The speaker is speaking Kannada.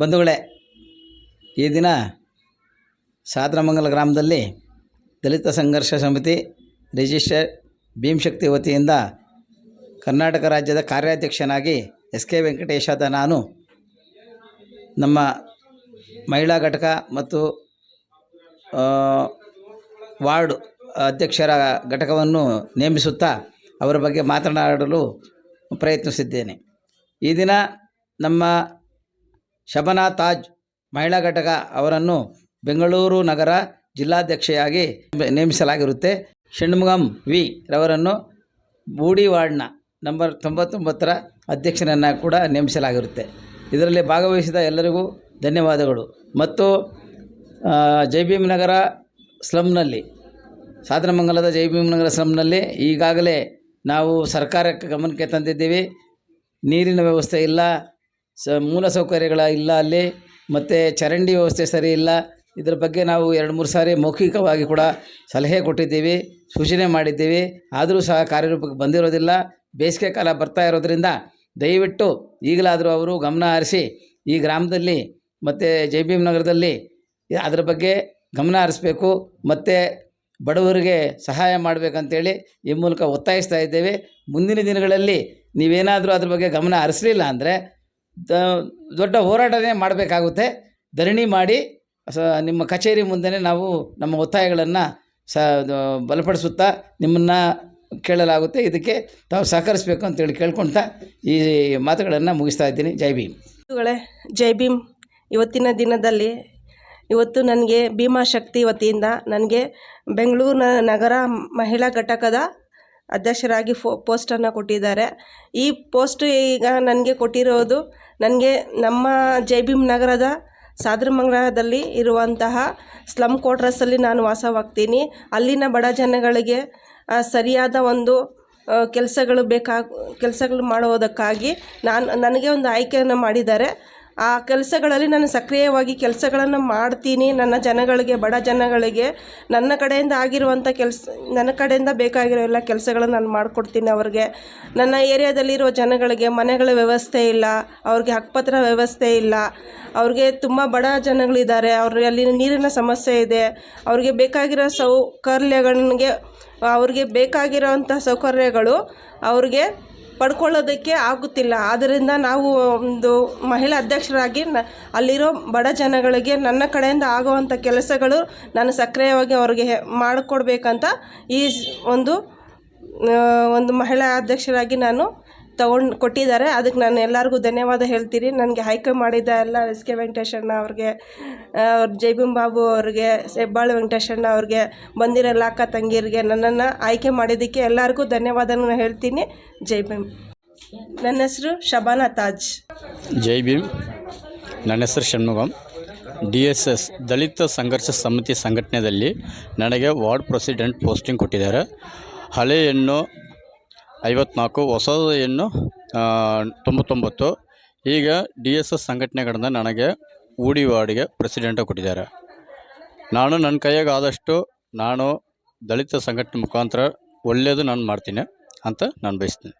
ಬಂಧುಗಳೇ, ಈ ದಿನ ಸಾದ್ರಮಂಗಲ ಗ್ರಾಮದಲ್ಲಿ ದಲಿತ ಸಂಘರ್ಷ ಸಮಿತಿ ರಿಜಿಸ್ಟರ್ ಭೀಮಶಕ್ತಿ ವತಿಯಿಂದ ಕರ್ನಾಟಕ ರಾಜ್ಯದ ಕಾರ್ಯಾಧ್ಯಕ್ಷನಾಗಿ ಎಸ್ ಕೆ ವೆಂಕಟೇಶಾದ ನಾನು ನಮ್ಮ ಮಹಿಳಾ ಘಟಕ ಮತ್ತು ವಾರ್ಡ್ ಅಧ್ಯಕ್ಷರ ಘಟಕವನ್ನು ನೇಮಿಸುತ್ತಾ ಅವರ ಬಗ್ಗೆ ಮಾತನಾಡಲು ಪ್ರಯತ್ನಿಸಿದ್ದೇನೆ. ಈ ದಿನ ನಮ್ಮ ಶಬನಾ ತಾಜ್ ಮಹಿಳಾ ಘಟಕ ಅವರನ್ನು ಬೆಂಗಳೂರು ನಗರ ಜಿಲ್ಲಾಧ್ಯಕ್ಷೆಯಾಗಿ ನೇಮಿಸಲಾಗಿರುತ್ತೆ. ಷಣ್ಮುಗಂ ವಿ ರವರನ್ನು ಬೂಡಿ ವಾರ್ಡ್ನ ನಂಬರ್ ತೊಂಬತ್ತೊಂಬತ್ತರ ಅಧ್ಯಕ್ಷರನ್ನು ಕೂಡ ನೇಮಿಸಲಾಗಿರುತ್ತೆ. ಇದರಲ್ಲಿ ಭಾಗವಹಿಸಿದ ಎಲ್ಲರಿಗೂ ಧನ್ಯವಾದಗಳು. ಮತ್ತು ಜೈ ಭೀಮ್ ನಗರ ಸ್ಲಮ್ನಲ್ಲಿ ಸಾಧನಮಂಗಲದ ಜೈ ಭೀಮ್ ನಗರ ಸ್ಲಮ್ನಲ್ಲಿ ಈಗಾಗಲೇ ನಾವು ಸರ್ಕಾರಕ್ಕೆ ಗಮನಕ್ಕೆ ತಂದಿದ್ದೀವಿ. ನೀರಿನ ವ್ಯವಸ್ಥೆ ಇಲ್ಲ ಸ ಮೂಲ ಸೌಕರ್ಯಗಳ ಇಲ್ಲ ಅಲ್ಲಿ, ಮತ್ತು ಚರಂಡಿ ವ್ಯವಸ್ಥೆ ಸರಿ ಇಲ್ಲ. ಇದ್ರ ಬಗ್ಗೆ ನಾವು ಎರಡು ಮೂರು ಸಾರಿ ಮೌಖಿಕವಾಗಿ ಕೂಡ ಸಲಹೆ ಕೊಟ್ಟಿದ್ದೀವಿ, ಸೂಚನೆ ಮಾಡಿದ್ದೀವಿ. ಆದರೂ ಸಹ ಕಾರ್ಯರೂಪಕ್ಕೆ ಬಂದಿರೋದಿಲ್ಲ. ಬೇಸಿಗೆ ಕಾಲ ಬರ್ತಾ ಇರೋದ್ರಿಂದ ದಯವಿಟ್ಟು ಈಗಲಾದರೂ ಅವರು ಗಮನ ಹರಿಸಿ ಈ ಗ್ರಾಮದಲ್ಲಿ ಮತ್ತು ಜೆ ಬಿ ಎಂ ನಗರದಲ್ಲಿ ಅದರ ಬಗ್ಗೆ ಗಮನ ಹರಿಸ್ಬೇಕು. ಮತ್ತು ಬಡವರಿಗೆ ಸಹಾಯ ಮಾಡಬೇಕಂತೇಳಿ ಈ ಮೂಲಕ ಒತ್ತಾಯಿಸ್ತಾ ಇದ್ದೇವೆ. ಮುಂದಿನ ದಿನಗಳಲ್ಲಿ ನೀವೇನಾದರೂ ಅದ್ರ ಬಗ್ಗೆ ಗಮನ ಹರಿಸಲಿಲ್ಲ ಅಂದರೆ ದ, ದೊಡ್ಡ ಹೋರಾಟನೇ ಮಾಡಬೇಕಾಗುತ್ತೆ. ಧರಣಿ ಮಾಡಿ, ಸ, ನಿಮ್ಮ ಕಚೇರಿ ಮುಂದೆ ನಾವು ನಮ್ಮ ಒತ್ತಾಯಗಳನ್ನು ಸ ಬಲಪಡಿಸುತ್ತಾ ನಿಮ್ಮನ್ನು ಕೇಳಲಾಗುತ್ತೆ. ಇದಕ್ಕೆ ತಾವು ಸಹಕರಿಸಬೇಕು ಅಂತೇಳಿ ಕೇಳ್ಕೊಳ್ತಾ ಈ ಮಾತುಗಳನ್ನು ಮುಗಿಸ್ತಾ ಇದ್ದೀನಿ. ಜೈ ಭೀಮ್. ಜೈ ಭೀಮ್. ಇವತ್ತಿನ ದಿನದಲ್ಲಿ ಇವತ್ತು ನನಗೆ ಭೀಮಾಶಕ್ತಿ ವತಿಯಿಂದ ನನಗೆ ಬೆಂಗಳೂರು ನಗರ ಮಹಿಳಾ ಘಟಕದ ಅಧ್ಯಕ್ಷರಾಗಿ ಫೋ, ಪೋಸ್ಟನ್ನು ಕೊಟ್ಟಿದ್ದಾರೆ. ಈ ಪೋಸ್ಟ್ ಈಗ ನನಗೆ ಕೊಟ್ಟಿರೋದು ನನಗೆ ನಮ್ಮ ಜೈ ಭೀಮ್ ನಗರದ ಸಾದ್ರಮಂಗಲದಲ್ಲಿ ಇರುವಂತಹ ಸ್ಲಮ್ ಕ್ವಾರ್ಟರ್ಸಲ್ಲಿ ನಾನು ವಾಸವಾಗ್ತೀನಿ. ಅಲ್ಲಿನ ಬಡ ಜನಗಳಿಗೆ ಸರಿಯಾದ ಒಂದು ಕೆಲಸಗಳು ಬೇಕಾಗ, ಕೆಲಸಗಳು ಮಾಡುವುದಕ್ಕಾಗಿ ನಾನು, ನನಗೆ ಒಂದು ಆಯ್ಕೆಯನ್ನು ಮಾಡಿದ್ದಾರೆ. ಆ ಕೆಲಸಗಳಲ್ಲಿ ನಾನು ಸಕ್ರಿಯವಾಗಿ ಕೆಲಸಗಳನ್ನು ಮಾಡ್ತೀನಿ. ನನ್ನ ಜನಗಳಿಗೆ, ಬಡ ಜನಗಳಿಗೆ, ನನ್ನ ಕಡೆಯಿಂದ ಆಗಿರುವಂಥ ಕೆಲಸ, ನನ್ನ ಕಡೆಯಿಂದ ಬೇಕಾಗಿರೋ ಎಲ್ಲ ಕೆಲಸಗಳನ್ನು ನಾನು ಮಾಡಿಕೊಡ್ತೀನಿ ಅವ್ರಿಗೆ. ನನ್ನ ಏರಿಯಾದಲ್ಲಿರುವ ಜನಗಳಿಗೆ ಮನೆಗಳ ವ್ಯವಸ್ಥೆ ಇಲ್ಲ, ಅವ್ರಿಗೆ ಹಕ್ಕುಪತ್ರ ವ್ಯವಸ್ಥೆ ಇಲ್ಲ, ಅವ್ರಿಗೆ ತುಂಬ ಬಡ ಜನಗಳಿದ್ದಾರೆ, ಅವ್ರಿಗೆ ಅಲ್ಲಿ ನೀರಿನ ಸಮಸ್ಯೆ ಇದೆ, ಅವ್ರಿಗೆ ಬೇಕಾಗಿರೋ ಸೌಕರ್ಯಗಳಿಗೆ, ಅವ್ರಿಗೆ ಬೇಕಾಗಿರೋವಂಥ ಸೌಕರ್ಯಗಳು ಅವ್ರಿಗೆ ಪಡ್ಕೊಳ್ಳೋದಕ್ಕೆ ಆಗುತ್ತಿಲ್ಲ. ಆದ್ದರಿಂದ ನಾವು ಒಂದು ಮಹಿಳಾ ಅಧ್ಯಕ್ಷರಾಗಿ ನ ಅಲ್ಲಿರೋ ಬಡ ಜನಗಳಿಗೆ ನನ್ನ ಕಡೆಯಿಂದ ಆಗುವಂಥ ಕೆಲಸಗಳು ನಾನು ಸಕ್ರಿಯವಾಗಿ ಅವ್ರಿಗೆ ಮಾಡಿಕೊಡ್ಬೇಕಂತ ಈ ಒಂದು ಒಂದು ಮಹಿಳಾ ಅಧ್ಯಕ್ಷರಾಗಿ ನಾನು ತಗೊಂಡು ಕೊಟ್ಟಿದ್ದಾರೆ. ಅದಕ್ಕೆ ನಾನು ಎಲ್ಲರಿಗೂ ಧನ್ಯವಾದ ಹೇಳ್ತೀನಿ. ನನಗೆ ಆಯ್ಕೆ ಮಾಡಿದ ಎಲ್ಲ ಎಸ್ ಕೆ ವೆಂಕಟೇಶಣ್ಣ ಅವ್ರಿಗೆ ಅವ್ರ ಜೈ ಭೀಮ್ ಬಾಬು ಅವ್ರಿಗೆ, ಹೆಬ್ಬಾಳು ವೆಂಕಟೇಶಣ್ಣ ಅವ್ರಿಗೆ, ಬಂದಿರೋ ಎಲ್ಲ ಅಕ್ಕ ತಂಗಿಯರಿಗೆ ನನ್ನನ್ನು ಆಯ್ಕೆ ಮಾಡಿದ್ದಕ್ಕೆ ಎಲ್ಲರಿಗೂ ಧನ್ಯವಾದನ ಹೇಳ್ತೀನಿ. ಜೈ ನನ್ನ ಹೆಸರು ಶಬಾನಾ ತಾಜ್. ಜೈ ನನ್ನ ಹೆಸರು Shanmugam D S S Dalita Sangharsha Samiti ಸಂಘಟನೆಯಲ್ಲಿ ನನಗೆ ವಾರ್ಡ್ ಪ್ರೆಸಿಡೆಂಟ್ ಪೋಸ್ಟಿಂಗ್ ಕೊಟ್ಟಿದ್ದಾರೆ. ಹಳೆಯನ್ನು ಐವತ್ನಾಲ್ಕು ಹೊಸ ಹೆಣ್ಣು ತೊಂಬತ್ತೊಂಬತ್ತು. ಈಗ ಡಿ ಎಸ್ ಎಸ್ ಸಂಘಟನೆಗಳಿಂದ ನನಗೆ ಊಡಿ ವಾರ್ಡಿಗೆ ಪ್ರೆಸಿಡೆಂಟ ಕೊಟ್ಟಿದ್ದಾರೆ. ನಾನು ನನ್ನ ಕೈಯಾಗ ಆದಷ್ಟು ನಾನು ದಲಿತ ಸಂಘಟನೆ ಮುಖಾಂತರ ಒಳ್ಳೆಯದು ನಾನು ಮಾಡ್ತೀನಿ ಅಂತ ನಾನು ಬಯಸ್ತೀನಿ.